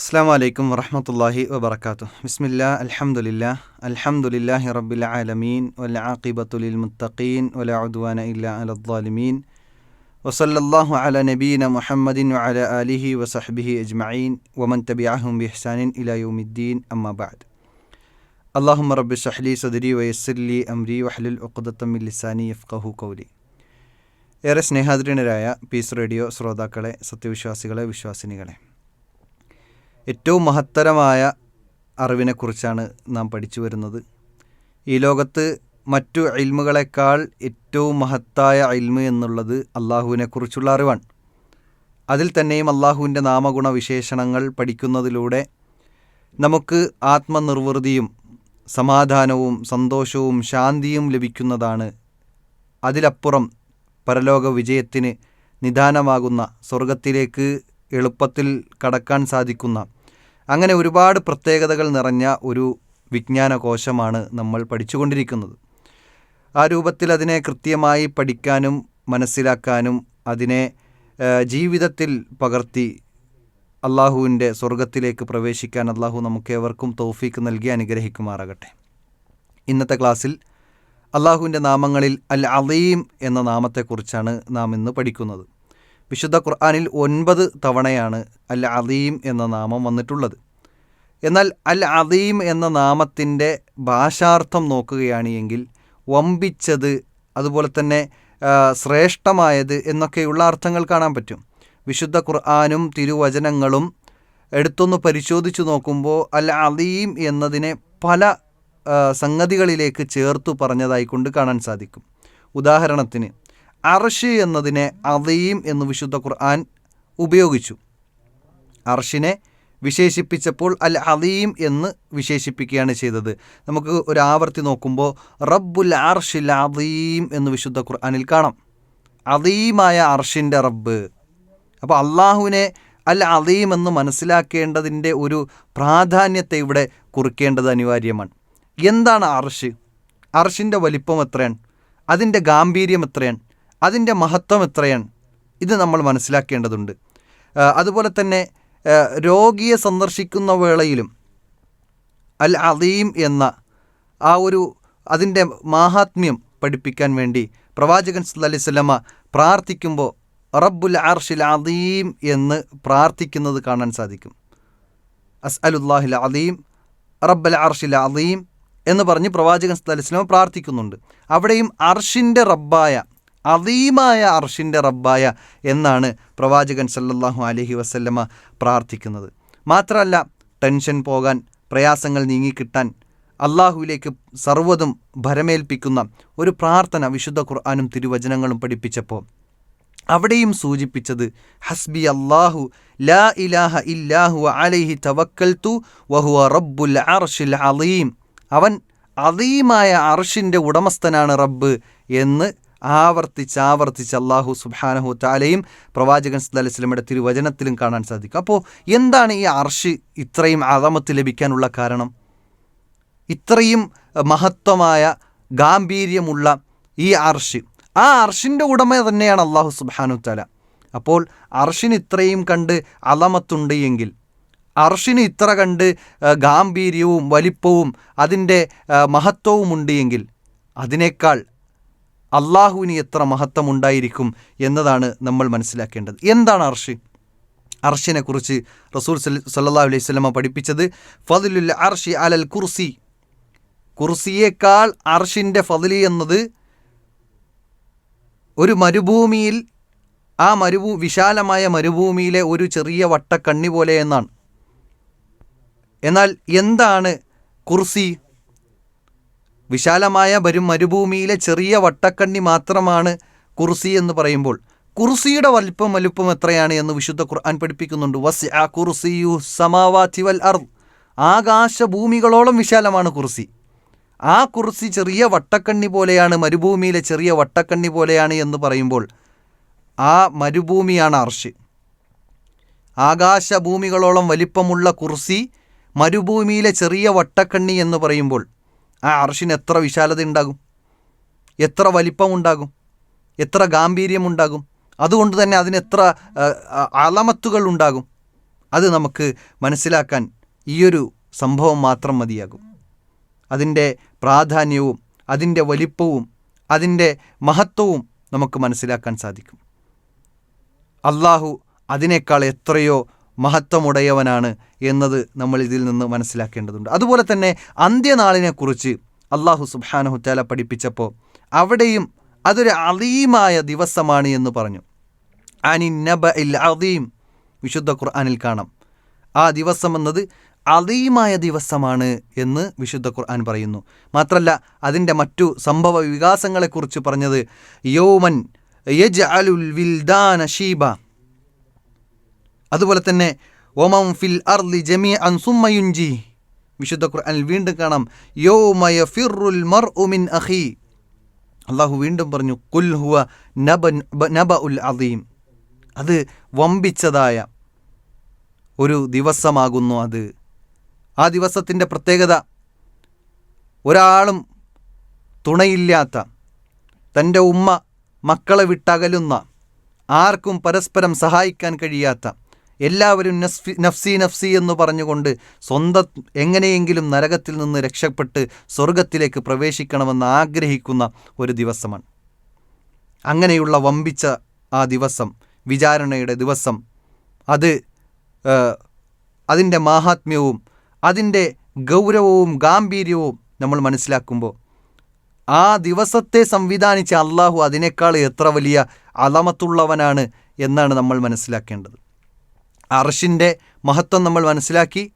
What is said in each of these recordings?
അസ്സാം വലൈക്കും വറഹമത്തല്ലാഹി വബർക്കാത്തു ബിസ്മില്ലാ അൽഹംദുലില്ലാ അൽഹംദുലില്ലാഹി റബ്ബിൽ ആലമീൻ വല ആഖിബത്തുലിൽ മുത്തഖീൻ വല ഉദ്വാന ഇല്ല അലദ്ദാലിമീൻ വസല്ലല്ലാഹു അല നബീന മുഹമ്മദിൻ വഅല ആലിഹി വസഹ്ബിഹി അജ്മഈൻ വമൻ തബിഅഹും ബിഹ്സാനിൻ ഇലാ യൗമിദ്ദീൻ അമ്മാ ബഅദ് അല്ലാഹുമ്മ റബ്ബി ഷഹ്ലി സദ്രി വയസ്സിർലി അംരി വഹ്ലുൽ ഉഖ്ദത്തം മിൻ ലിസാനി യഫ്ഖഹു ഖൗലി ഏറെ സ്നേഹാദരണരായ പീസ് റേഡിയോ ശ്രോതാക്കളെ സത്യവിശ്വാസികളെ വിശ്വാസിനികളെ ഏറ്റവും മഹത്തരമായ അറിവിനെക്കുറിച്ചാണ് നാം പഠിച്ചു വരുന്നത്. ഈ ലോകത്ത് മറ്റു അയിൽമുകളെക്കാൾ ഏറ്റവും മഹത്തായ അയിൽമ എന്നുള്ളത് അള്ളാഹുവിനെക്കുറിച്ചുള്ള അറിവാണ്. അതിൽ തന്നെയും അള്ളാഹുവിന്റെ നാമഗുണ വിശേഷണങ്ങൾ പഠിക്കുന്നതിലൂടെ നമുക്ക് ആത്മനിർവൃതിയും സമാധാനവും സന്തോഷവും ശാന്തിയും ലഭിക്കുന്നതാണ് അതിലപ്പുറം പരലോക വിജയത്തിന് നിദാനമാകുന്ന സ്വർഗത്തിലേക്ക് എളുപ്പത്തിൽ കടക്കാൻ സാധിക്കുന്ന അങ്ങനെ ഒരുപാട് പ്രത്യേകതകൾ നിറഞ്ഞ ഒരു വിജ്ഞാനകോശമാണ് നമ്മൾ പഠിച്ചുകൊണ്ടിരിക്കുന്നത്. ആ രൂപത്തിൽ അതിനെ കൃത്യമായി പഠിക്കാനും മനസ്സിലാക്കാനും അതിനെ ജീവിതത്തിൽ പകർത്തി അള്ളാഹുവിന്റെ സ്വർഗത്തിലേക്ക് പ്രവേശിക്കാൻ അള്ളാഹു നമുക്കേവർക്കും തൗഫീക്ക് നൽകി അനുഗ്രഹിക്കുമാറാകട്ടെ. ഇന്നത്തെ ക്ലാസ്സിൽ അള്ളാഹുവിന്റെ നാമങ്ങളിൽ അൽ അലീം എന്ന നാമത്തെക്കുറിച്ചാണ് നാം ഇന്ന് പഠിക്കുന്നത്. വിശുദ്ധ ഖുർആാനിൽ ഒൻപത് തവണയാണ് അൽ അദീം എന്ന നാമം വന്നിട്ടുള്ളത്. എന്നാൽ അൽ അദീം എന്ന നാമത്തിന്റെ ഭാഷാർത്ഥം നോക്കുകയാണ് എങ്കിൽ വമ്പിച്ചത് അതുപോലെ തന്നെ ശ്രേഷ്ഠമായത് എന്നൊക്കെയുള്ള അർത്ഥങ്ങൾ കാണാൻ പറ്റും. വിശുദ്ധ ഖുർആാനും തിരുവചനങ്ങളും എടുത്തൊന്ന് പരിശോധിച്ചു നോക്കുമ്പോൾ അൽ അദീം എന്നതിനെ പല സംഗതികളിലേക്ക് ചേർത്തു പറഞ്ഞതായിക്കൊണ്ട് കാണാൻ സാധിക്കും. ഉദാഹരണത്തിന് അർഷ് എന്നതിനെ അതീം എന്ന് വിശുദ്ധ ഖുർആൻ ഉപയോഗിച്ചു. അർഷിനെ വിശേഷിപ്പിച്ചപ്പോൾ അൽ അതീം എന്ന് വിശേഷിപ്പിക്കുകയാണ് ചെയ്തത്. നമുക്ക് ഒരു ആവർത്തി നോക്കുമ്പോൾ റബ്ബുൽ അർഷിൽ അദീം എന്ന് വിശുദ്ധ ഖുർആനിൽ കാണാം. അദീമായ അർഷിന്റെ റബ്ബ്. അപ്പോൾ അള്ളാഹുവിനെ അൽ അദീം എന്ന് മനസ്സിലാക്കേണ്ടതിന്റെ ഒരു പ്രാധാന്യത്തെ ഇവിടെ കുറിക്കേണ്ടത് അനിവാര്യമാണ്. എന്താണ് അർഷ്? അർഷിന്റെ വലിപ്പം എത്രയാണ്? അതിന്റെ ഗാംഭീര്യം എത്രയാണ്? അതിന്റെ മഹത്വം എത്രയാണ്? ഇത് നമ്മൾ മനസ്സിലാക്കേണ്ടതുണ്ട്. അതുപോലെ തന്നെ രോഗിയെ സന്ദർശിക്കുന്ന വേളയിലും അൽ അദീം എന്ന ആ ഒരു അതിന്റെ മാഹാത്മ്യം പഠിപ്പിക്കാൻ വേണ്ടി പ്രവാചകൻ സല്ലി സ്വലമ പ്രാർത്ഥിക്കുമ്പോൾ റബ്ബുൽ അർഷിൽ അദീം എന്ന് പ്രാർത്ഥിക്കുന്നത് കാണാൻ സാധിക്കും. അസ് അലുല്ലാഹിൽ അദീം റബ്ബൽ അർഷിൽ അദീം എന്ന് പറഞ്ഞ് പ്രവാചകൻ സല്ലി സ്വലമ പ്രാർത്ഥിക്കുന്നുണ്ട്. അവിടെയും അർഷിന്റെ റബ്ബായ അദീമായ അർഷിന്റെ റബ്ബായ എന്നാണ് പ്രവാചകൻ സല്ലല്ലാഹു അലഹി വസല്ലമ പ്രാർത്ഥിക്കുന്നത്. മാത്രമല്ല ടെൻഷൻ പോകാൻ പ്രയാസങ്ങൾ നീങ്ങിക്കിട്ടാൻ അള്ളാഹുവിലേക്ക് സർവതും ഭരമേൽപ്പിക്കുന്ന ഒരു പ്രാർത്ഥന വിശുദ്ധ ഖുർആാനും തിരുവചനങ്ങളും പഠിപ്പിച്ചപ്പോൾ അവിടെയും സൂചിപ്പിച്ചത് ഹസ്ബി അള്ളാഹു ലാ ഇലാഹ ഇല്ലാഹു അലൈഹി തു വഹുവ റബ്ബുൽ അർഷിൽ അലീം. അവൻ അലീമായ അർഷിന്റെ ഉടമസ്ഥനാണ് റബ്ബ് എന്ന് ആവർത്തിച്ച് ആവർത്തിച്ച് അള്ളാഹു സുബാനഹു താലയും പ്രവാചകൻ സല്ലി സ്വലമയുടെ തിരുവചനത്തിലും കാണാൻ സാധിക്കും. അപ്പോൾ എന്താണ് ഈ അർഷ് ഇത്രയും അറമത്ത് ലഭിക്കാനുള്ള കാരണം? ഇത്രയും മഹത്വമായ ഗാംഭീര്യമുള്ള ഈ അർഷ്. ആ അർഷിന്റെ ഉടമ തന്നെയാണ് അള്ളാഹു സുബാനു താല അപ്പോൾ അർഷിന് ഇത്രയും കണ്ട് അലമത്തുണ്ട് എങ്കിൽ അർഷിന് ഇത്ര കണ്ട് ഗാംഭീര്യവും വലിപ്പവും അതിന്റെ മഹത്വവും ഉണ്ട് എങ്കിൽ അതിനേക്കാൾ അള്ളാഹുവിന് എത്ര മഹത്വമുണ്ടായിരിക്കും എന്നതാണ് നമ്മൾ മനസ്സിലാക്കേണ്ടത്. എന്താണ് അർഷ്? അർഷിനെ കുറിച്ച് റസൂൽ സല്ലാ അലൈഹി സ്വലമ പഠിപ്പിച്ചത് ഫതിലുൽ അർഷി അലൽ കുർസി. കുർസിയേക്കാൾ അർഷിന്റെ ഫതിലി എന്നത് ഒരു മരുഭൂമിയിൽ ആ മരുഭൂ വിശാലമായ മരുഭൂമിയിലെ ഒരു ചെറിയ വട്ടക്കണ്ണി പോലെ എന്നാണ്. എന്നാൽ എന്താണ് കുർസി? വിശാലമായ വരും മരുഭൂമിയിലെ ചെറിയ വട്ടക്കണ്ണി മാത്രമാണ് കുർസി എന്ന് പറയുമ്പോൾ. കുർസിയുടെ വലിപ്പം വലുപ്പം എത്രയാണ് എന്ന് വിശുദ്ധ ഖുർആൻ പഠിപ്പിക്കുന്നുണ്ട്. വസ് ആ കുർസിയു സമാവാതി വൽ അർ ആകാശഭൂമികളോളം വിശാലമാണ് കുർസി. ആ കുർസി ചെറിയ വട്ടക്കണ്ണി പോലെയാണ് മരുഭൂമിയിലെ ചെറിയ വട്ടക്കണ്ണി പോലെയാണ് എന്ന് പറയുമ്പോൾ ആ മരുഭൂമിയാണ് അർഷ്. ആകാശഭൂമികളോളം വലിപ്പമുള്ള കുർസി മരുഭൂമിയിലെ ചെറിയ വട്ടക്കണ്ണി എന്ന് പറയുമ്പോൾ ആ അർഷിന് എത്ര വിശാലത ഉണ്ടാകും എത്ര വലിപ്പമുണ്ടാകും? എത്ര ഗാംഭീര്യമുണ്ടാകും? അതുകൊണ്ട് തന്നെ അതിന് എത്ര അളമത്തുകൾ ഉണ്ടാകും? അത് നമുക്ക് മനസ്സിലാക്കാൻ ഈയൊരു സംഭവം മാത്രം മതിയാകും. അതിന്റെ പ്രാധാന്യവും അതിന്റെ വലിപ്പവും അതിന്റെ മഹത്വവും നമുക്ക് മനസ്സിലാക്കാൻ സാധിക്കും. അള്ളാഹു അതിനേക്കാൾ എത്രയോ മഹത്വമുടയവനാണ് എന്നത് നമ്മൾ ഇതിൽ നിന്ന് മനസ്സിലാക്കേണ്ടതുണ്ട്. അതുപോലെ തന്നെ അന്ത്യനാളിനെക്കുറിച്ച് അള്ളാഹു സുബാനഹുറ്റാല പഠിപ്പിച്ചപ്പോൾ അവിടെയും അതൊരു അലീമായ ദിവസമാണ് എന്ന് പറഞ്ഞു. അനി നബ ഇൽ അദീം വിശുദ്ധ ഖുർആാനിൽ കാണാം. ആ ദിവസം എന്നത് അതീമായ ദിവസമാണ് എന്ന് വിശുദ്ധ ഖുർആൻ പറയുന്നു. മാത്രമല്ല അതിന്റെ മറ്റു സംഭവ വികാസങ്ങളെക്കുറിച്ച് പറഞ്ഞത് യോമൻ യജ് അലുൽ വിൽദാന ഷീബ അതുപോലെ തന്നെ ഒമം ഫിൽ അർലി ജമി അൻ സുമ്മയുഞ്ചി വിശുദ്ധ ഖുർആനിൽ വീണ്ടും കാണാം. യോമയ ഫിറുൽ മർ ഉമിൻ അഹി അള്ളാഹു വീണ്ടും പറഞ്ഞു കുൽ ഹുവ നബ നബ ഉൽ അദീം. അത് വമ്പിച്ചതായ ഒരു ദിവസമാകുന്നു അത്. ആ ദിവസത്തിന്റെ പ്രത്യേകത ഒരാളും തുണയില്ലാത്ത തന്റെ ഉമ്മ മക്കളെ വിട്ടകലുന്ന ആർക്കും പരസ്പരം സഹായിക്കാൻ കഴിയാത്ത എല്ലാവരും നഫ്സി നഫ്സി നഫ്സി എന്ന് പറഞ്ഞുകൊണ്ട് സ്വന്തം എങ്ങനെയെങ്കിലും നരകത്തിൽ നിന്ന് രക്ഷപ്പെട്ട് സ്വർഗത്തിലേക്ക് പ്രവേശിക്കണമെന്ന് ആഗ്രഹിക്കുന്ന ഒരു ദിവസമാണ്. അങ്ങനെയുള്ള വമ്പിച്ച ആ ദിവസം വിചാരണയുടെ ദിവസം അത് അതിന്റെ മാഹാത്മ്യവും അതിന്റെ ഗൗരവവും ഗാംഭീര്യവും നമ്മൾ മനസ്സിലാക്കുമ്പോൾ ആ ദിവസത്തെ സംവിധാനിച്ച അള്ളാഹു അതിനേക്കാൾ എത്ര വലിയ അലമത്തുള്ളവനാണ് എന്നാണ് നമ്മൾ മനസ്സിലാക്കേണ്ടത്. അർഷിന്റെ മഹത്വം നമ്മൾ മനസ്സിലാക്കി.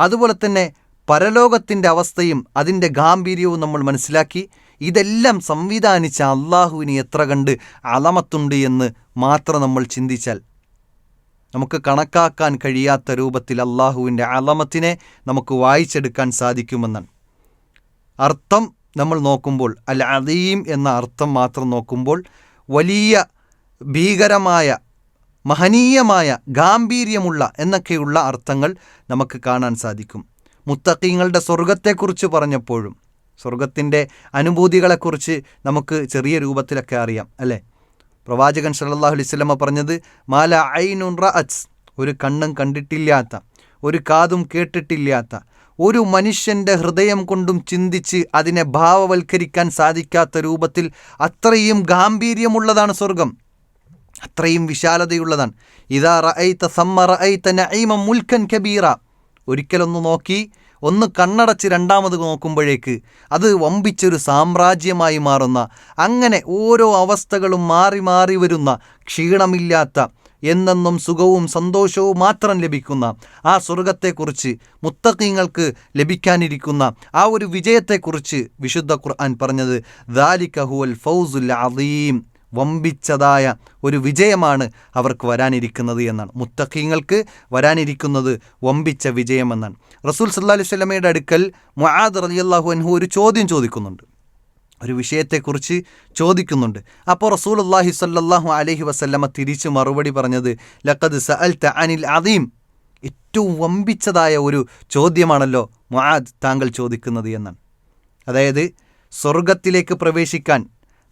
അതുപോലെ തന്നെ പരലോകത്തിന്റെ അവസ്ഥയും അതിന്റെ ഗാംഭീര്യവും നമ്മൾ മനസ്സിലാക്കി. ഇതെല്ലാം സംവിധാനിച്ച അള്ളാഹുവിന് എത്ര കണ്ട് അലമത്തുണ്ട് എന്ന് മാത്രം നമ്മൾ ചിന്തിച്ചാൽ നമുക്ക് കണക്കാക്കാൻ കഴിയാത്ത രൂപത്തിൽ അള്ളാഹുവിന്റെ അലമത്തിനെ നമുക്ക് വായിച്ചെടുക്കാൻ സാധിക്കുമെന്നാണ്. അർത്ഥം നമ്മൾ നോക്കുമ്പോൾ അൽ അദീം എന്ന അർത്ഥം മാത്രം നോക്കുമ്പോൾ വലിയ ഭീകരമായ മഹനീയമായ ഗാംഭീര്യമുള്ള എന്നൊക്കെയുള്ള അർത്ഥങ്ങൾ നമുക്ക് കാണാൻ സാധിക്കും. മുത്തക്കീങ്ങളുടെ സ്വർഗത്തെക്കുറിച്ച് പറഞ്ഞപ്പോഴും സ്വർഗത്തിന്റെ അനുഭൂതികളെക്കുറിച്ച് നമുക്ക് ചെറിയ രൂപത്തിലൊക്കെ അറിയാം അല്ലേ? പ്രവാചകൻ സല്ലാഹു അലിസ്ലമ പറഞ്ഞത് മാല ഐനുൻ റഅസ് ഒരു കണ്ണും കണ്ടിട്ടില്ലാത്ത ഒരു കാതും കേട്ടിട്ടില്ലാത്ത ഒരു മനുഷ്യന്റെ ഹൃദയം കൊണ്ടും ചിന്തിച്ച് അതിനെ ഭാവവൽക്കരിക്കാൻ സാധിക്കാത്ത രൂപത്തിൽ അത്രയും ഗാംഭീര്യമുള്ളതാണ് സ്വർഗം അത്രയും വിശാലതയുള്ളതാണ്. ഇതാ റഅയ്ത സമ്മ റഅയ്ത നഈമ മുൽക്കൻ കബീറ. ഒരിക്കലൊന്ന് നോക്കി ഒന്ന് കണ്ണടച്ച് രണ്ടാമത് നോക്കുമ്പോഴേക്ക് അത് വമ്പിച്ചൊരു സാമ്രാജ്യമായി മാറുന്ന അങ്ങനെ ഓരോ അവസ്ഥകളും മാറി മാറി വരുന്ന ക്ഷീണമില്ലാത്ത എന്നെന്നും സുഖവും സന്തോഷവും മാത്രം ലഭിക്കുന്ന ആ സ്വർഗത്തെക്കുറിച്ച് മുത്തക്കിങ്ങൾക്ക് ലഭിക്കാനിരിക്കുന്ന ആ ഒരു വിജയത്തെക്കുറിച്ച് വിശുദ്ധ ഖുർആൻ പറഞ്ഞത് ദാലിക്കഹുൽ ഫൗസുൽ അലീം വമ്പിച്ചതായ ഒരു വിജയമാണ് അവർക്ക് വരാനിരിക്കുന്നത് എന്നാണ്. മുത്തഖീങ്ങൾക്ക് വരാനിരിക്കുന്നത് വമ്പിച്ച വിജയമെന്നാണ് റസൂൽ സല്ലാ അലൈഹി സ്വലമയുടെ അടുക്കൽ മുആദ് റലിയല്ലാഹു അൻഹു ഒരു ചോദ്യം ചോദിക്കുന്നുണ്ട്. ഒരു വിഷയത്തെക്കുറിച്ച് ചോദിക്കുന്നുണ്ട്. അപ്പോൾ റസൂൽ അള്ളാഹി സല്ലാഹു അലഹി വസല്ലമ തിരിച്ച് മറുപടി പറഞ്ഞത് ലഖദ് സഅൽ അനിൽ അദീം. ഏറ്റവും വമ്പിച്ചതായ ഒരു ചോദ്യമാണല്ലോ മുആദ് താങ്കൾ ചോദിക്കുന്നത് എന്നാണ്. അതായത് സ്വർഗത്തിലേക്ക് പ്രവേശിക്കാൻ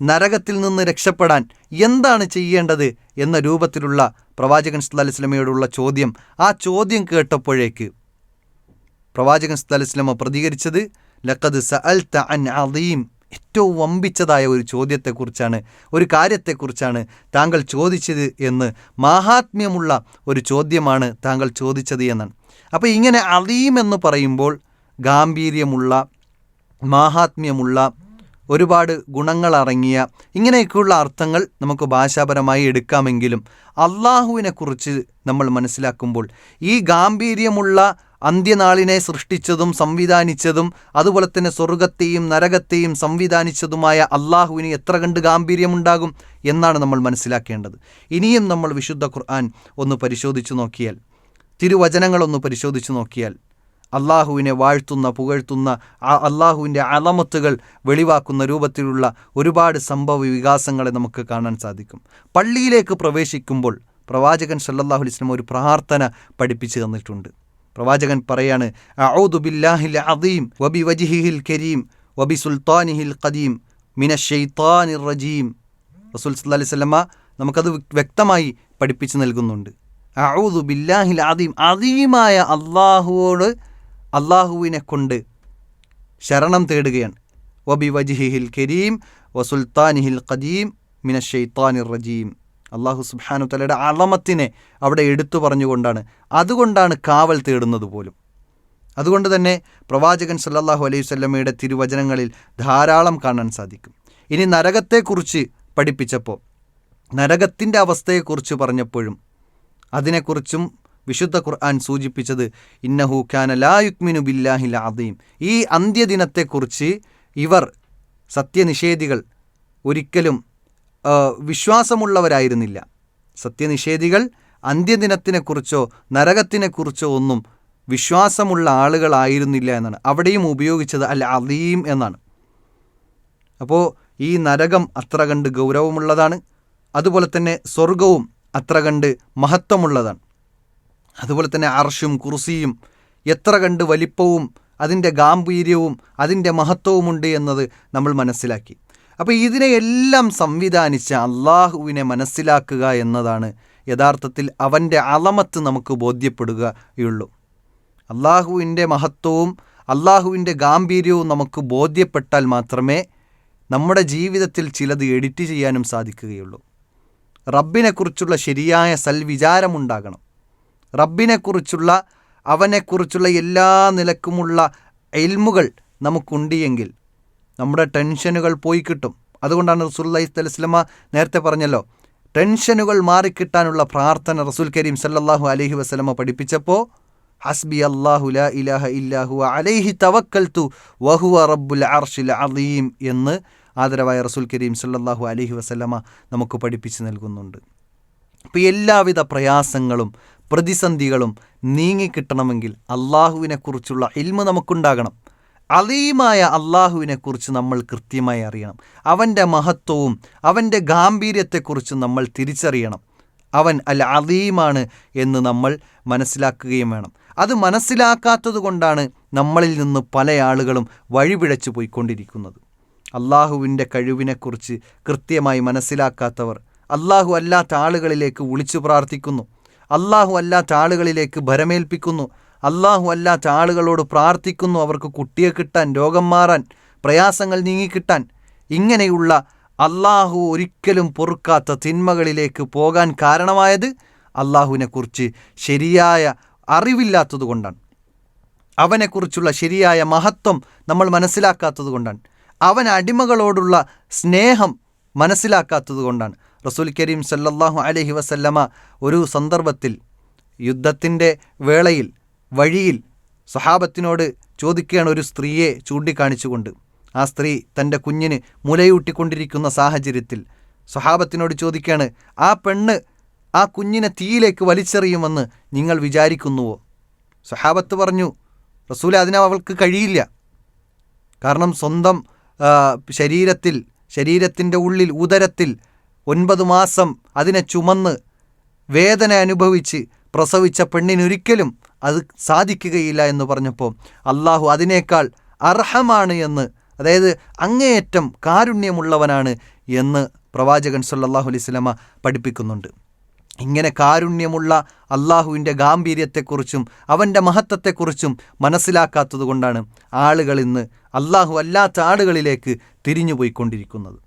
നരകത്തിൽ നിന്ന് രക്ഷപ്പെടാൻ എന്താണ് ചെയ്യേണ്ടത് എന്ന രൂപത്തിലുള്ള പ്രവാചകൻ സ്ഥലസ്ലമയോടുള്ള ചോദ്യം ആ ചോദ്യം കേട്ടപ്പോഴേക്ക് പ്രവാചകൻ സ്ഥലസ്ലമ പ്രതികരിച്ചത് ലക്കത് സഅൽ അൻ അദീം ഏറ്റവും വമ്പിച്ചതായ ഒരു ചോദ്യത്തെക്കുറിച്ചാണ് ഒരു കാര്യത്തെക്കുറിച്ചാണ് താങ്കൾ ചോദിച്ചത് എന്ന് മാഹാത്മ്യമുള്ള ഒരു ചോദ്യമാണ് താങ്കൾ ചോദിച്ചത് എന്നാണ്. അപ്പോൾ ഇങ്ങനെ അലീം എന്ന് പറയുമ്പോൾ ഗാംഭീര്യമുള്ള മാഹാത്മ്യമുള്ള ഒരുപാട് ഗുണങ്ങൾ ഗുണങ്ങളടങ്ങിയ ഇങ്ങനെയൊക്കെയുള്ള അർത്ഥങ്ങൾ നമുക്ക് ഭാഷാപരമായി എടുക്കാമെങ്കിലും അള്ളാഹുവിനെക്കുറിച്ച് നമ്മൾ മനസ്സിലാക്കുമ്പോൾ ഈ ഗാംഭീര്യമുള്ള അന്ത്യനാളിനെ സൃഷ്ടിച്ചതും സംവിധാനിച്ചതും അതുപോലെ തന്നെ സ്വർഗത്തെയും നരകത്തെയും സംവിധാനിച്ചതുമായ അള്ളാഹുവിന് എത്ര കണ്ട് ഗാംഭീര്യമുണ്ടാകും എന്നാണ് നമ്മൾ മനസ്സിലാക്കേണ്ടത്. ഇനിയും നമ്മൾ വിശുദ്ധ ഖുർആൻ ഒന്ന് പരിശോധിച്ചു നോക്കിയാൽ തിരുവചനങ്ങളൊന്ന് പരിശോധിച്ചു നോക്കിയാൽ അള്ളാഹുവിനെ വാഴ്ത്തുന്ന പുകഴ്ത്തുന്ന ആ അള്ളാഹുവിന്റെ അലമത്തുകൾ വെളിവാക്കുന്ന രൂപത്തിലുള്ള ഒരുപാട് സംഭവ വികാസങ്ങളെ നമുക്ക് കാണാൻ സാധിക്കും. പള്ളിയിലേക്ക് പ്രവേശിക്കുമ്പോൾ പ്രവാചകൻ സല്ലാഹു അലൈഹി വസല്ലം ഒരു പ്രാർത്ഥന പഠിപ്പിച്ചു തന്നിട്ടുണ്ട്. പ്രവാചകൻ പറയാണ് ബില്ലാഹിൽ അദീം വബി വജിഹിൽ കരീം വബി സുൽത്താനിഹിൽ ഖദീം മിന ഷെയ്ത്താനിർ റജീം. റസൂൽ സല്ലാ അലൈഹി വസല്ലമ നമുക്കത് വ്യക്തമായി പഠിപ്പിച്ചു നൽകുന്നുണ്ട്. അഊദു ബില്ലാഹിൽ അദീം. അദീമായ അള്ളാഹുവോട് അള്ളാഹുവിനെ കൊണ്ട് ശരണം തേടുകയാണ്. വബി വജിഹിൽ കരീം വസുൽത്താനിഹിൽ ഖദീം മിന ഷെയ്ത്താനിർ റജീം അള്ളാഹു സുബാനു തലയുടെ അളമത്തിനെ അവിടെ എടുത്തു പറഞ്ഞുകൊണ്ടാണ്. അതുകൊണ്ടാണ് കാവൽ തേടുന്നത് പോലും. അതുകൊണ്ട് തന്നെ പ്രവാചകൻ സല്ലാഹു അലൈഹി സ്വല്ലമ്മയുടെ തിരുവചനങ്ങളിൽ ധാരാളം കാണാൻ സാധിക്കും. ഇനി നരകത്തെക്കുറിച്ച് പഠിപ്പിച്ചപ്പോൾ നരകത്തിന്റെ അവസ്ഥയെക്കുറിച്ച് പറഞ്ഞപ്പോഴും അതിനെക്കുറിച്ചും വിശുദ്ധ ഖുർആൻ സൂചിപ്പിച്ചത് ഇന്നഹു ഖാന ലായുക്മിനു ബില്ലാഹിൽ അദീം ഈ അന്ത്യദിനത്തെക്കുറിച്ച് ഇവർ സത്യനിഷേധികൾ ഒരിക്കലും വിശ്വാസമുള്ളവരായിരുന്നില്ല. സത്യനിഷേധികൾ അന്ത്യദിനത്തിനെക്കുറിച്ചോ നരകത്തിനെക്കുറിച്ചോ ഒന്നും വിശ്വാസമുള്ള ആളുകളായിരുന്നില്ല എന്നാണ്. അവിടെയും ഉപയോഗിച്ചത് അൽ അദീം എന്നാണ്. അപ്പോൾ ഈ നരകം അത്ര കണ്ട് ഗൗരവമുള്ളതാണ്. അതുപോലെ തന്നെ സ്വർഗവും അത്ര കണ്ട് മഹത്വമുള്ളതാണ്. അതുപോലെ തന്നെ അർഷും കുർസിയും എത്ര കണ്ട് വലിപ്പവും അതിന്റെ ഗാംഭീര്യവും അതിന്റെ മഹത്വവുമുണ്ട് എന്നത് നമ്മൾ മനസ്സിലാക്കി. അപ്പോൾ ഇതിനെയെല്ലാം സംവിധാനിച്ച അള്ളാഹുവിനെ മനസ്സിലാക്കുക എന്നതാണ് യഥാർത്ഥത്തിൽ അവന്റെ അളമത്ത് നമുക്ക് ബോധ്യപ്പെടുകയുള്ളൂ. അള്ളാഹുവിന്റെ മഹത്വവും അള്ളാഹുവിന്റെ ഗാംഭീര്യവും നമുക്ക് ബോധ്യപ്പെട്ടാൽ മാത്രമേ നമ്മുടെ ജീവിതത്തിൽ ചിലത് എഡിറ്റ് ചെയ്യാനും സാധിക്കുകയുള്ളൂ. റബ്ബിനെക്കുറിച്ചുള്ള ശരിയായ സൽവിചാരമുണ്ടാകണം. റബ്ബിനെക്കുറിച്ചുള്ള അവനെക്കുറിച്ചുള്ള എല്ലാ നിലക്കുമുള്ള എൽമുകൾ നമുക്കുണ്ട് എങ്കിൽ നമ്മുടെ ടെൻഷനുകൾ പോയി കിട്ടും. അതുകൊണ്ടാണ് റസൂല്ലി സ്വലമ നേരത്തെ പറഞ്ഞല്ലോ ടെൻഷനുകൾ മാറിക്കിട്ടാനുള്ള പ്രാർത്ഥന റസൂൽ കരീം സല്ലാഹു അലഹി വസ്ലമ പഠിപ്പിച്ചപ്പോൾ ഹസ്ബി അള്ളാഹു ഇലാഹ ഇല്ലാഹു അലൈഹി തവക്കൽ തു വഹുവ റബ്ബുൽ അർഷിൽ അലീം എന്ന് ആദരവായ റസൂൽ കരീം സല്ലാഹു അലഹി വസ്ലമ നമുക്ക് പഠിപ്പിച്ച് നൽകുന്നുണ്ട്. അപ്പോൾ എല്ലാവിധ പ്രയാസങ്ങളും പ്രതിസന്ധികളും നീങ്ങിക്കിട്ടണമെങ്കിൽ അള്ളാഹുവിനെക്കുറിച്ചുള്ള ഇൽമ നമുക്കുണ്ടാകണം. അലീമായ അള്ളാഹുവിനെക്കുറിച്ച് നമ്മൾ കൃത്യമായി അറിയണം. അവന്റെ മഹത്വവും അവന്റെ ഗാംഭീര്യത്തെക്കുറിച്ച് നമ്മൾ തിരിച്ചറിയണം. അവൻ അൽ അലീമാണ് എന്ന് നമ്മൾ മനസ്സിലാക്കുകയും വേണം. അത് മനസ്സിലാക്കാത്തത് കൊണ്ടാണ് നമ്മളിൽ നിന്ന് പല ആളുകളും വഴിപിഴച്ചു പോയിക്കൊണ്ടിരിക്കുന്നത്. അള്ളാഹുവിന്റെ കഴിവിനെക്കുറിച്ച് കൃത്യമായി മനസ്സിലാക്കാത്തവർ അള്ളാഹു അല്ലാത്ത ആളുകളിലേക്ക് വിളിച്ചു പ്രാർത്ഥിക്കുന്നു. അള്ളാഹു അല്ലാത്ത ആളുകളിലേക്ക് ഭരമേൽപ്പിക്കുന്നു. അള്ളാഹു അല്ലാത്ത ആളുകളോട് പ്രാർത്ഥിക്കുന്നു. അവർക്ക് കുട്ടിയെ കിട്ടാൻ രോഗം മാറാൻ പ്രയാസങ്ങൾ നീങ്ങിക്കിട്ടാൻ. ഇങ്ങനെയുള്ള അള്ളാഹു ഒരിക്കലും പൊറുക്കാത്ത തിന്മകളിലേക്ക് പോകാൻ കാരണമായത് അള്ളാഹുവിനെക്കുറിച്ച് ശരിയായ അറിവില്ലാത്തതുകൊണ്ടാണ് അവനെക്കുറിച്ചുള്ള ശരിയായ മഹത്വം നമ്മൾ മനസ്സിലാക്കാത്തത് കൊണ്ടാണ്. അവൻ അടിമകളോടുള്ള സ്നേഹം മനസ്സിലാക്കാത്തത് കൊണ്ടാണ്. റസൂൽ കരീം സല്ലാഹു അലഹി വസല്ലമ ഒരു സന്ദർഭത്തിൽ യുദ്ധത്തിന്റെ വേളയിൽ വഴിയിൽ സഹാബത്തിനോട് ചോദിക്കുകയാണ് ഒരു സ്ത്രീയെ ചൂണ്ടിക്കാണിച്ചുകൊണ്ട്. ആ സ്ത്രീ തന്റെ കുഞ്ഞിന് മുലയൂട്ടിക്കൊണ്ടിരിക്കുന്ന സാഹചര്യത്തിൽ സഹാബത്തിനോട് ചോദിക്കുകയാണ് ആ പെണ്ണ് ആ കുഞ്ഞിനെ തീയിലേക്ക് വലിച്ചെറിയുമെന്ന് നിങ്ങൾ വിചാരിക്കുന്നുവോ? സഹാബത്ത് പറഞ്ഞു റസൂൽ അതിന് അവൾക്ക് കഴിയില്ല. കാരണം സ്വന്തം ശരീരത്തിൽ ശരീരത്തിന്റെ ഉള്ളിൽ ഉദരത്തിൽ ഒൻപത് മാസം അതിനെ ചുമന്ന് വേദന അനുഭവിച്ച് പ്രസവിച്ച പെണ്ണിനൊരിക്കലും അത് സാധിക്കുകയില്ല എന്ന് പറഞ്ഞപ്പോൾ അള്ളാഹു അതിനേക്കാൾ അർഹമാണ് എന്ന് അതായത് അങ്ങേയറ്റം കാരുണ്യമുള്ളവനാണ് എന്ന് പ്രവാചകൻ സല്ലാഹു അലൈഹി സ്വലമ പഠിപ്പിക്കുന്നുണ്ട്. ഇങ്ങനെ കാരുണ്യമുള്ള അള്ളാഹുവിന്റെ ഗാംഭീര്യത്തെക്കുറിച്ചും അവന്റെ മഹത്വത്തെക്കുറിച്ചും മനസ്സിലാക്കാത്തതുകൊണ്ടാണ് ആളുകൾ ഇന്ന് അള്ളാഹു അല്ലാത്ത ആളുകളിലേക്ക് തിരിഞ്ഞുപോയിക്കൊണ്ടിരിക്കുന്നത്.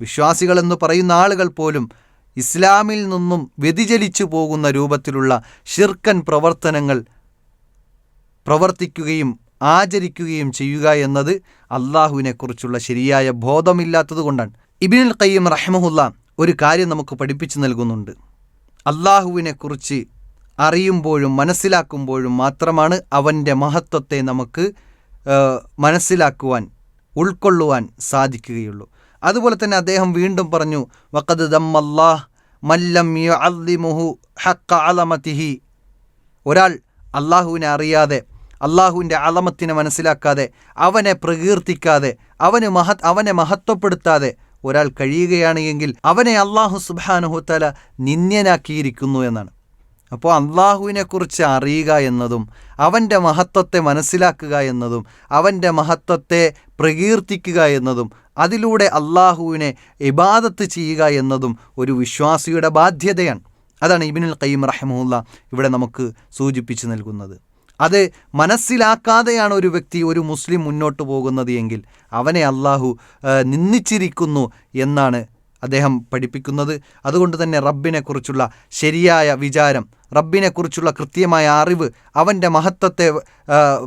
വിശ്വാസികളെന്ന് പറയുന്ന ആളുകൾ പോലും ഇസ്ലാമിൽ നിന്നും വ്യതിചലിച്ചു പോകുന്ന രൂപത്തിലുള്ള ഷിർക്കൻ പ്രവർത്തനങ്ങൾ പ്രവർത്തിക്കുകയും ആചരിക്കുകയും ചെയ്യുക എന്നത് അള്ളാഹുവിനെക്കുറിച്ചുള്ള ശരിയായ ബോധമില്ലാത്തതുകൊണ്ടാണ് ഇബിനുൽ കയ്യം റഹ്മഹുല്ല ഒരു കാര്യം നമുക്ക് പഠിപ്പിച്ചു നൽകുന്നുണ്ട്. അള്ളാഹുവിനെക്കുറിച്ച് അറിയുമ്പോഴും മനസ്സിലാക്കുമ്പോഴും മാത്രമാണ് അവന്റെ മഹത്വത്തെ നമുക്ക് മനസ്സിലാക്കുവാൻ ഉൾക്കൊള്ളുവാൻ സാധിക്കുകയുള്ളൂ. അതുപോലെ തന്നെ അദ്ദേഹം വീണ്ടും പറഞ്ഞു വക്കത് ദമ്മല്ലാഹ് മല്ലം യുഅല്ലിമുഹു ഹഖ അലമതിഹി. ഒരാൾ അള്ളാഹുവിനെ അറിയാതെ അള്ളാഹുവിന്റെ അളമത്തിനെ മനസ്സിലാക്കാതെ അവനെ പ്രകീർത്തിക്കാതെ അവന് മഹത് അവനെ മഹത്വപ്പെടുത്താതെ ഒരാൾ കഴിയുകയാണെങ്കിൽ അവനെ അള്ളാഹു സുബാനുഹുത്തല നിന്ദ്യനാക്കിയിരിക്കുന്നു എന്നാണ്. അപ്പോൾ അള്ളാഹുവിനെക്കുറിച്ച് അറിയുക എന്നതും അവന്റെ മഹത്വത്തെ മനസ്സിലാക്കുക എന്നതും അവന്റെ മഹത്വത്തെ പ്രകീർത്തിക്കുക എന്നതും അതിലൂടെ അള്ളാഹുവിനെ ഇബാദത്ത് ചെയ്യുക എന്നതും ഒരു വിശ്വാസിയുടെ ബാധ്യതയാണ്. അതാണ് ഇബിനുൽ കയ്യം റഹമുല്ല ഇവിടെ നമുക്ക് സൂചിപ്പിച്ച് നൽകുന്നത്. അത് മനസ്സിലാക്കാതെയാണ് ഒരു വ്യക്തി ഒരു മുസ്ലിം മുന്നോട്ട് പോകുന്നത് എങ്കിൽ അവനെ അള്ളാഹു നിന്ദിച്ചിരിക്കുന്നു എന്നാണ് അദ്ദേഹം പഠിപ്പിക്കുന്നത്. അതുകൊണ്ട് തന്നെ റബ്ബിനെക്കുറിച്ചുള്ള ശരിയായ വിചാരം റബ്ബിനെക്കുറിച്ചുള്ള കൃത്യമായ അറിവ് അവന്റെ മഹത്വത്തെ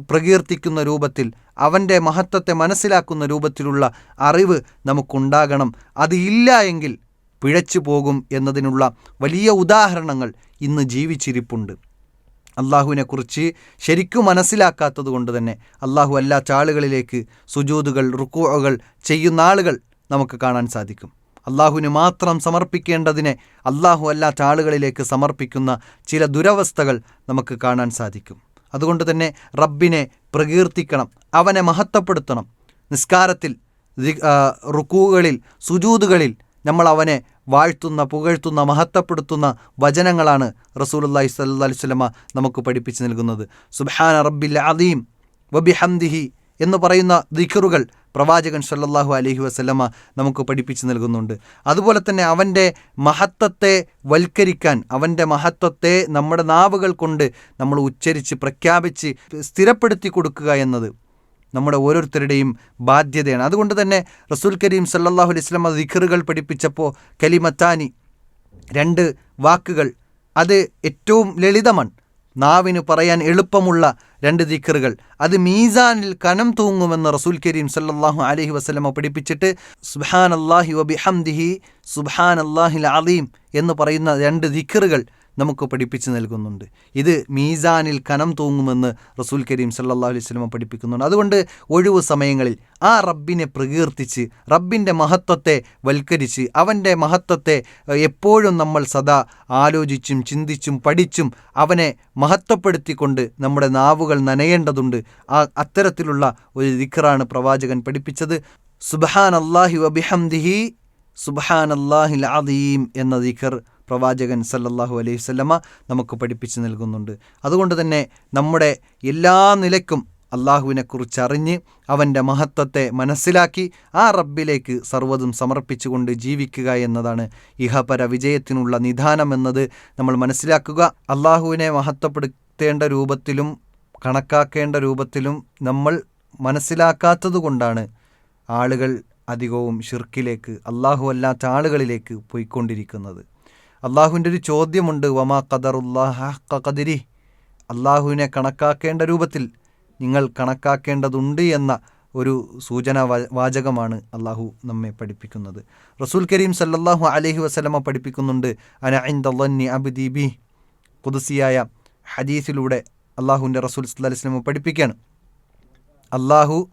പ്രകീർത്തിക്കുന്ന രൂപത്തിൽ അവന്റെ മഹത്വത്തെ മനസ്സിലാക്കുന്ന രൂപത്തിലുള്ള അറിവ് നമുക്കുണ്ടാകണം. അത് ഇല്ല എങ്കിൽ പിഴച്ചു പോകും എന്നതിനുള്ള വലിയ ഉദാഹരണങ്ങൾ ഇന്ന് ജീവിച്ചിരിപ്പുണ്ട്. അള്ളാഹുവിനെക്കുറിച്ച് ശരിക്കും മനസ്സിലാക്കാത്തത് കൊണ്ട് തന്നെ അള്ളാഹു അല്ലാത്ത ആളുകളിലേക്ക് സുജൂതുകൾ റുക്കുകൾ ചെയ്യുന്ന ആളുകൾ നമുക്ക് കാണാൻ സാധിക്കും. അള്ളാഹുവിന് മാത്രം സമർപ്പിക്കേണ്ടതിനെ അള്ളാഹു അല്ലാത്ത ആളുകളിലേക്ക് സമർപ്പിക്കുന്ന ചില ദുരവസ്ഥകൾ നമുക്ക് കാണാൻ സാധിക്കും. അതുകൊണ്ട് തന്നെ റബ്ബിനെ പ്രകീർത്തിക്കണം അവനെ മഹത്വപ്പെടുത്തണം. നിസ്കാരത്തിൽ റുക്കൂകളിൽ സുജൂതുകളിൽ നമ്മൾ അവനെ വാഴ്ത്തുന്ന പുകഴ്ത്തുന്ന മഹത്വപ്പെടുത്തുന്ന വചനങ്ങളാണ് റസൂലുള്ളാഹി സ്വല്ലല്ലാഹി അലൈഹി വസല്ലമ നമുക്ക് പഠിപ്പിച്ചു നൽകുന്നത്. സുബാന റബ്ബിൽ അദീം വബിഹംദിഹി എന്ന് പറയുന്ന ദിഖറുകൾ പ്രവാചകൻ സല്ലാഹു അലഹി വസല്ലമ നമുക്ക് പഠിപ്പിച്ചു നൽകുന്നുണ്ട്. അതുപോലെ തന്നെ അവന്റെ മഹത്വത്തെ വൽക്കരിക്കാൻ അവന്റെ മഹത്വത്തെ നമ്മുടെ നാവുകൾ കൊണ്ട് നമ്മൾ ഉച്ചരിച്ച് പ്രഖ്യാപിച്ച് സ്ഥിരപ്പെടുത്തി കൊടുക്കുക എന്നത് നമ്മുടെ ഓരോരുത്തരുടെയും ബാധ്യതയാണ്. അതുകൊണ്ട് തന്നെ റസൂൽ കരീം സല്ലാഹു അലൈഹി വസല്ലമ ദിഖറുകൾ പഠിപ്പിച്ചപ്പോൾ കലിമത്താനി രണ്ട് വാക്കുകൾ അത് ഏറ്റവും ലളിതമാണ്. നാവിന് പറയാൻ എളുപ്പമുള്ള രണ്ട് ദിക്കറുകൾ അത് മീസാനിൽ കനം തൂങ്ങുമെന്ന് റസൂൽ കരീം സല്ലാഹു അലഹി വസ്ലമ പഠിപ്പിച്ചിട്ട് സുബാൻ അള്ളാഹി വബിഹംദിഹി സുബാൻ അള്ളാഹിൽ അലീം എന്ന് പറയുന്ന രണ്ട് ദിക്കറുകൾ നമുക്ക് പഠിപ്പിച്ചു നൽകുന്നുണ്ട്. ഇത് മീസാനിൽ കനം തൂങ്ങുമെന്ന് റസൂൽ കരീം സല്ലല്ലാഹു അലൈഹി സ്വലമ പഠിപ്പിക്കുന്നുണ്ട്. അതുകൊണ്ട് ഒഴിവു സമയങ്ങളിൽ ആ റബ്ബിനെ പ്രകീർത്തിച്ച് റബ്ബിന്റെ മഹത്വത്തെ വൽക്കരിച്ച് അവന്റെ മഹത്വത്തെ എപ്പോഴും നമ്മൾ സദാ ആലോചിച്ചും ചിന്തിച്ചും പഠിച്ചും അവനെ മഹത്വപ്പെടുത്തിക്കൊണ്ട് നമ്മുടെ നാവുകൾ നനയേണ്ടതുണ്ട്. ആ അത്തരത്തിലുള്ള ഒരു ദിഖറാണ് പ്രവാചകൻ പഠിപ്പിച്ചത്. സുബാൻ അള്ളാഹി വബിഹംദിഹി സുബാൻ അള്ളാഹിൽ അദീം എന്ന ദിഖർ പ്രവാചകൻ സല്ലല്ലാഹു അലൈഹി വസല്ലമ നമുക്ക് പഠിപ്പിച്ചു നൽകുന്നുണ്ട്. അതുകൊണ്ട് തന്നെ നമ്മുടെ എല്ലാ നിലക്കും അള്ളാഹുവിനെക്കുറിച്ച് അറിഞ്ഞ് അവന്റെ മഹത്വത്തെ മനസ്സിലാക്കി ആ റബ്ബിലേക്ക് സർവതും സമർപ്പിച്ചുകൊണ്ട് ജീവിക്കുക എന്നതാണ് ഇഹപര വിജയത്തിനുള്ള നിധാനം എന്നത് നമ്മൾ മനസ്സിലാക്കുക. അള്ളാഹുവിനെ മഹത്വപ്പെടുത്തേണ്ട രൂപത്തിലും കണക്കാക്കേണ്ട രൂപത്തിലും നമ്മൾ മനസ്സിലാക്കാത്തത് കൊണ്ടാണ് ആളുകൾ അധികവും ഷിർക്കിലേക്ക് അള്ളാഹു അല്ലാത്ത ആളുകളിലേക്ക് പോയിക്കൊണ്ടിരിക്കുന്നത്. അള്ളാഹുവിന്റെ ഒരു ചോദ്യമുണ്ട് വമാ ഖദറുല്ലാഹ അള്ളാഹുവിനെ കണക്കാക്കേണ്ട രൂപത്തിൽ നിങ്ങൾ കണക്കാക്കേണ്ടതുണ്ട് എന്ന ഒരു സൂചന വാചകമാണ് അള്ളാഹു നമ്മെ പഠിപ്പിക്കുന്നത്. റസൂൽ കരീം സല്ലാഹു അലഹി വസ്ലമ പഠിപ്പിക്കുന്നുണ്ട് അന ഇന്ദി അബ്ദി ബി? കുദസിയായ ഹദീസിലൂടെ അള്ളാഹുവിന്റെ റസൂൽ സല്ലല്ലാഹു അലൈഹി വസല്ലമ പഠിപ്പിക്കുകയാണ്. അള്ളാഹു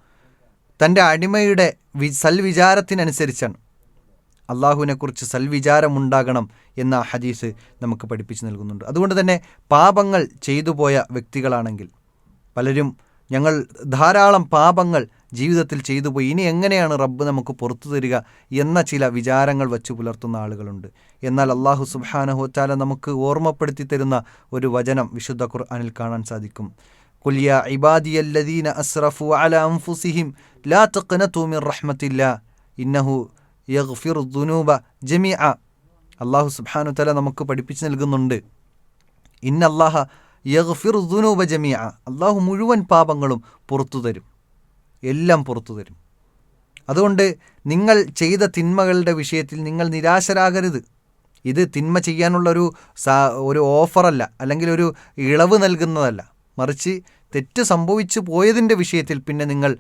തന്റെ അടിമയുടെ സൽവിചാരത്തിനനുസരിച്ചാണ് അള്ളാഹുവിനെക്കുറിച്ച് സൽവിചാരമുണ്ടാകണം എന്ന ഹദീസ് നമുക്ക് പഠിപ്പിച്ചു നൽകുന്നുണ്ട്. അതുകൊണ്ട് തന്നെ പാപങ്ങൾ ചെയ്തു പോയ വ്യക്തികളാണെങ്കിൽ പലരും ഞങ്ങൾ ധാരാളം പാപങ്ങൾ ജീവിതത്തിൽ ചെയ്തു പോയി ഇനി എങ്ങനെയാണ് റബ്ബ് നമുക്ക് പുറത്തു തരിക എന്ന ചില വിചാരങ്ങൾ വച്ച് പുലർത്തുന്ന ആളുകളുണ്ട്. എന്നാൽ അള്ളാഹു സുബാനഹോച്ചാല നമുക്ക് ഓർമ്മപ്പെടുത്തി തരുന്ന ഒരു വചനം വിശുദ്ധ ഖുർആാനിൽ കാണാൻ സാധിക്കും. കുല്യ ഇബാദിയല്ലദീന അസ്റഫു അല അംഫുസിഹിം ലാ തഖ്നതു മിൻ റഹ്മത്തില്ല ഇന്നഹു അള്ളാഹു സുബാനു തല നമുക്ക് പഠിപ്പിച്ചു നൽകുന്നുണ്ട്. ഇന്ന അള്ളാഹ യഗ്ഫിർ ദുനൂബ ജമിയ അള്ളാഹു മുഴുവൻ പാപങ്ങളും പുറത്തു തരും. എല്ലാം പുറത്തു തരും. അതുകൊണ്ട് നിങ്ങൾ ചെയ്ത തിന്മകളുടെ വിഷയത്തിൽ നിങ്ങൾ നിരാശരാകരുത്. ഇത് തിന്മ ചെയ്യാനുള്ളൊരു സാ ഒരു ഓഫറല്ല അല്ലെങ്കിൽ ഒരു ഇളവ് നൽകുന്നതല്ല. മറിച്ച് തെറ്റ് സംഭവിച്ചു പോയതിന്റെ വിഷയത്തിൽ പിന്നെ നിങ്ങൾ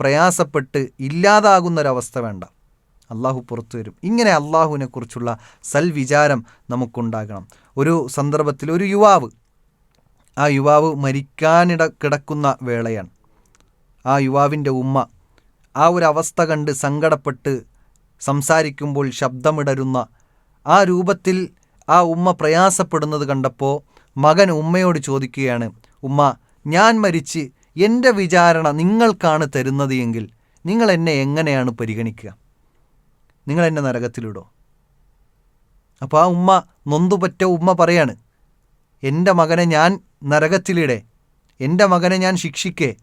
പ്രയാസപ്പെട്ട് ഇല്ലാതാകുന്നൊരവസ്ഥ വേണ്ട. അള്ളാഹു പുറത്തു വരും. ഇങ്ങനെ അള്ളാഹുവിനെ കുറിച്ചുള്ള സൽവിചാരം നമുക്കുണ്ടാകണം. ഒരു സന്ദർഭത്തിൽ ഒരു യുവാവ് ആ യുവാവ് മരിക്കാനിട കിടക്കുന്ന വേളയാണ്. ആ യുവാവിന്റെ ഉമ്മ ആ ഒരു അവസ്ഥ കണ്ട് സങ്കടപ്പെട്ട് സംസാരിക്കുമ്പോൾ ശബ്ദമിടരുന്ന ആ രൂപത്തിൽ ആ ഉമ്മ പ്രയാസപ്പെടുന്നത് കണ്ടപ്പോൾ മകൻ ഉമ്മയോട് ചോദിക്കുകയാണ് ഉമ്മ ഞാൻ മരിച്ച് എന്റെ വിചാരണ നിങ്ങൾക്കാണ് തരുന്നത് എങ്കിൽ നിങ്ങൾ എന്നെ എങ്ങനെയാണ് പരിഗണിക്കുക? നിങ്ങൾ എന്നെ നരകത്തിലിടോ. അപ്പോൾ ആ ഉമ്മ നൊന്തുപറ്റ ഉമ്മ പറയാണ് എന്റെ മകനെ ഞാൻ നരകത്തിലിടെ എന്റെ മകനെ ഞാൻ ശിക്ഷിക്കേ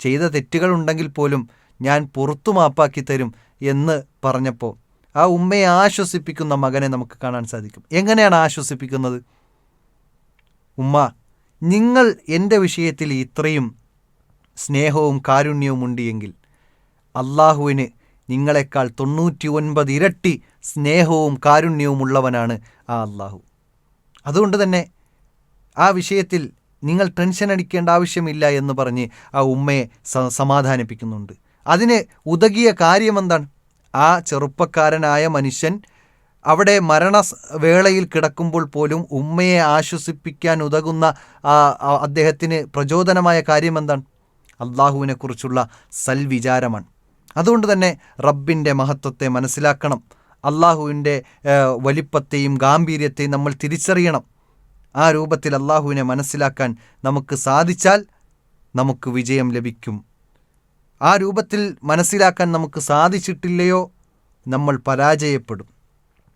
ചെയ്ത തെറ്റുകളുണ്ടെങ്കിൽ പോലും ഞാൻ പുറത്തു മാപ്പാക്കി തരും എന്ന് പറഞ്ഞപ്പോൾ ആ ഉമ്മയെ ആശ്വസിപ്പിക്കുന്ന മകനെ നമുക്ക് കാണാൻ സാധിക്കും. എങ്ങനെയാണ് ആശ്വസിപ്പിക്കുന്നത്? ഉമ്മ നിങ്ങൾ എന്റെ വിഷയത്തിൽ ഇത്രയും സ്നേഹവും കാരുണ്യവും ഉണ്ട് എങ്കിൽ അള്ളാഹുവിന് നിങ്ങളെക്കാൾ തൊണ്ണൂറ്റി ഒൻപത് ഇരട്ടി സ്നേഹവും കാരുണ്യവും ഉള്ളവനാണ് ആ അള്ളാഹു. അതുകൊണ്ട് തന്നെ ആ വിഷയത്തിൽ നിങ്ങൾ ടെൻഷൻ അടിക്കേണ്ട ആവശ്യമില്ല എന്ന് പറഞ്ഞ് ആ ഉമ്മയെ സമാധാനിപ്പിക്കുന്നുണ്ട്. അതിന് ഉതകിയ കാര്യമെന്താണ്? ആ ചെറുപ്പക്കാരനായ മനുഷ്യൻ അവിടെ മരണ വേളയിൽ കിടക്കുമ്പോൾ പോലും ഉമ്മയെ ആശ്വസിപ്പിക്കാൻ ഉതകുന്ന അദ്ദേഹത്തിന് പ്രചോദനമായ കാര്യമെന്താണ്? അള്ളാഹുവിനെക്കുറിച്ചുള്ള സൽവിചാരമാണ്. അതുകൊണ്ട് തന്നെ റബ്ബിന്റെ മഹത്വത്തെ മനസ്സിലാക്കണം. അള്ളാഹുവിന്റെ വലിപ്പത്തെയും ഗാംഭീര്യത്തെയും നമ്മൾ തിരിച്ചറിയണം. ആ രൂപത്തിൽ അള്ളാഹുവിനെ മനസ്സിലാക്കാൻ നമുക്ക് സാധിച്ചാൽ നമുക്ക് വിജയം ലഭിക്കും. ആ രൂപത്തിൽ മനസ്സിലാക്കാൻ നമുക്ക് സാധിച്ചിട്ടില്ലയോ നമ്മൾ പരാജയപ്പെടും.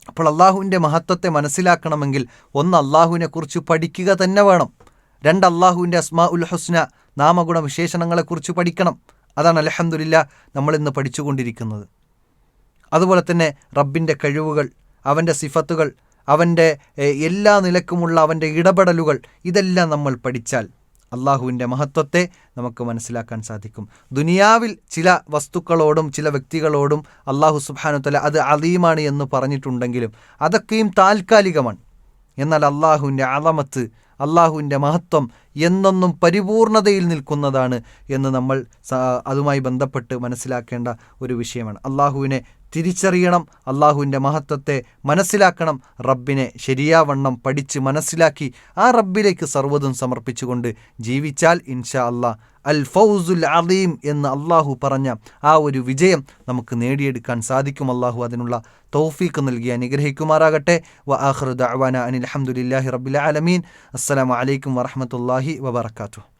അപ്പോൾ അള്ളാഹുവിന്റെ മഹത്വത്തെ മനസ്സിലാക്കണമെങ്കിൽ ഒന്ന് അള്ളാഹുവിനെക്കുറിച്ച് പഠിക്കുക തന്നെ വേണം. രണ്ട് അള്ളാഹുവിന്റെ അസ്മാ ഉൽ ഹുസ്ന നാമഗുണ വിശേഷണങ്ങളെക്കുറിച്ച് പഠിക്കണം. അതാണ് അലഹമുല്ല നമ്മളിന്ന് പഠിച്ചുകൊണ്ടിരിക്കുന്നത്. അതുപോലെ തന്നെ റബ്ബിന്റെ കഴിവുകൾ അവന്റെ സിഫത്തുകൾ അവന്റെ എല്ലാ നിലക്കുമുള്ള അവന്റെ ഇടപെടലുകൾ ഇതെല്ലാം നമ്മൾ പഠിച്ചാൽ അള്ളാഹുവിന്റെ മഹത്വത്തെ നമുക്ക് മനസ്സിലാക്കാൻ സാധിക്കും. ദുനിയാവിൽ ചില വസ്തുക്കളോടും ചില വ്യക്തികളോടും അള്ളാഹു സുബാനുത്തല അത് അലീമാണ് എന്ന് പറഞ്ഞിട്ടുണ്ടെങ്കിലും അതൊക്കെയും താൽക്കാലികമാണ്. എന്നാൽ അള്ളാഹുവിന്റെ അളമത്ത് അള്ളാഹുവിന്റെ മഹത്വം എന്നെന്നും പരിപൂർണതയിൽ നിൽക്കുന്നതാണ് എന്ന് നമ്മൾ അതുമായി ബന്ധപ്പെട്ട് മനസ്സിലാക്കേണ്ട ഒരു വിഷയമാണ്. അള്ളാഹുവിനെ തിരിച്ചറിയണം അള്ളാഹുവിന്റെ മഹത്വത്തെ മനസ്സിലാക്കണം റബ്ബിനെ ശരിയാവണ്ണം പഠിച്ച് മനസ്സിലാക്കി ആ റബ്ബിലേക്ക് സർവതും സമർപ്പിച്ചുകൊണ്ട് ജീവിച്ചാൽ ഇൻഷാ അള്ളാഹ് അൽ ഫൗസുൽ അലീം എന്ന് അള്ളാഹു പറഞ്ഞ ആ ഒരു വിജയം നമുക്ക് നേടിയെടുക്കാൻ സാധിക്കും. അള്ളാഹു അതിനുള്ള തൗഫീക്ക് നൽകി അനുഗ്രഹിക്കുമാറാകട്ടെ. വ ആഹ്റുദ് അവാന അനിൽ അഹമ്മദില്ലാഹി റബ്ബിൽ ആലമീൻ. അസ്സലാമു അലൈക്കും വറഹമത്തല്ലാഹി വബർക്കാത്തു